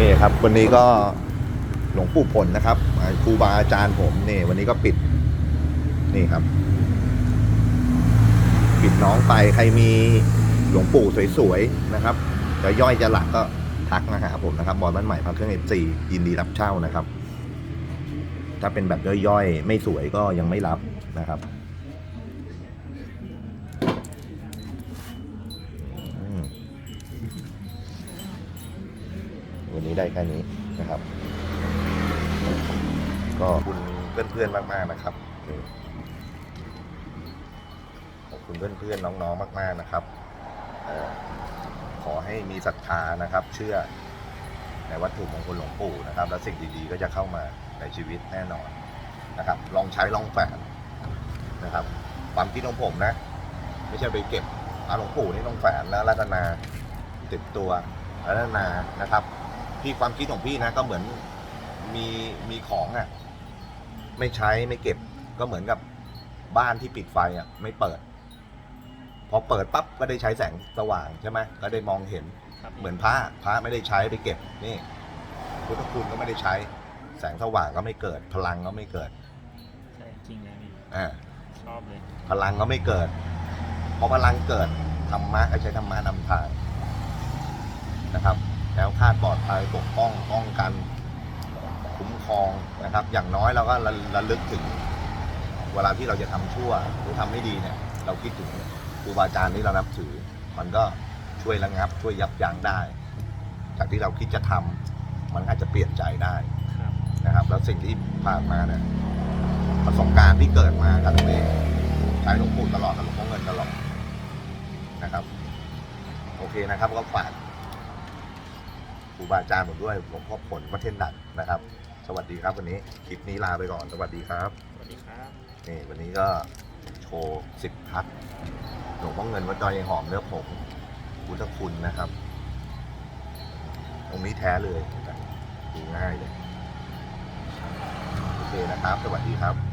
นี่ครับ วันนี้ก็หลวงปู่ผลนะครับครูบาอาจารย์ผมนี่ วันนี้ก็ปิด นี่ครับ ปิดน้องไปใครมีหลวงปู่สวยๆนะครับจะย่อยจะหลักก็ทักมาหาผมนะครับบอลบ้านใหม่พักเครื่องเอฟซียินดีรับเช่านะครับ ถ้าเป็นแบบย่อยๆ ไม่สวยก็ยังไม่รับนะครับ นี้ได้แค่นี้นะครับ ก็ขอบคุณเพื่อนๆมากๆนะครับขอบคุณเพื่อนๆน้องๆมาก ๆนะครับขอให้มีศรัทธานะครับ เชื่อในวัตถุมงคลหลวงปู่นะครับ แล้วสิ่งดีๆก็จะเข้ามาในชีวิตแน่นอนนะครับ ลองใช้ลองแฝงนะครับ ความคิดของผมนะ ไม่ใช่ไปเก็บอาหลวงปู่นี่ต้องแฝงแล้วรัตนาติดตัวรัตนานะครับ พี่ความคิดของพี่นะก็เหมือนมีมีของอะ่ะไม่ใช้ไม่เก็บก็เหมือนกับบ้านที่ปิดไฟอะ่ะไม่เปิด พอเปิดปั๊บก็ได้ใช้แสงสว่างใช่ไหมก็ได้มองเห็นครับเหมือนพระพระไม่ได้ใช้ไปเก็บนี่พุทธคุณก็ไม่ได้ใช้ แสงสว่างก็ไม่เกิด พลังก็ไม่เกิดใช่จริงเลยพี่อ่าชอบเลยพลังก็ไม่เกิดพอพลังเกิดธรรมะก็ใช้ธรรมะนำทางนะครับ แล้วคาดปลอดภัยปกป้องป้องกันคุ้มครองนะครับ อย่างน้อยเราก็ระระลึกถึง เวลาที่เราจะทำชั่วหรือทำไม่ดีเนี่ย เราคิดถึงครูบาอาจารย์ที่เรานับถือ มันก็ช่วยระงับ ช่วยยับยั้งได้ จากที่เราคิดจะทำมันอาจจะเปลี่ยนใจได้นะครับ แล้วสิ่งที่ผ่านมาเนี่ยประสบการณ์ที่เกิดมากับตัวเองใช้หลวงปู่ตลอดกับหลวงพ่อเงินตลอดนะครับ โอเคนะครับก็ฝาก รูบาอาจารย์ผมด้วยหลวงพ่อผลวัดเทนดัดนะครับ สวัสดีครับวันนี้คลิปนี้ลาไปก่อน สวัสดีครับสวัสดีครับนี่วันนี้ก็โชว์สิบทัศน์หลวงพ่อเงินวัดดอยยายหอมเนื้อผงพุทธคุณนะครับองค์นี้แท้เลยดูง่ายเลยโอเคนะครับ สวัสดีครับ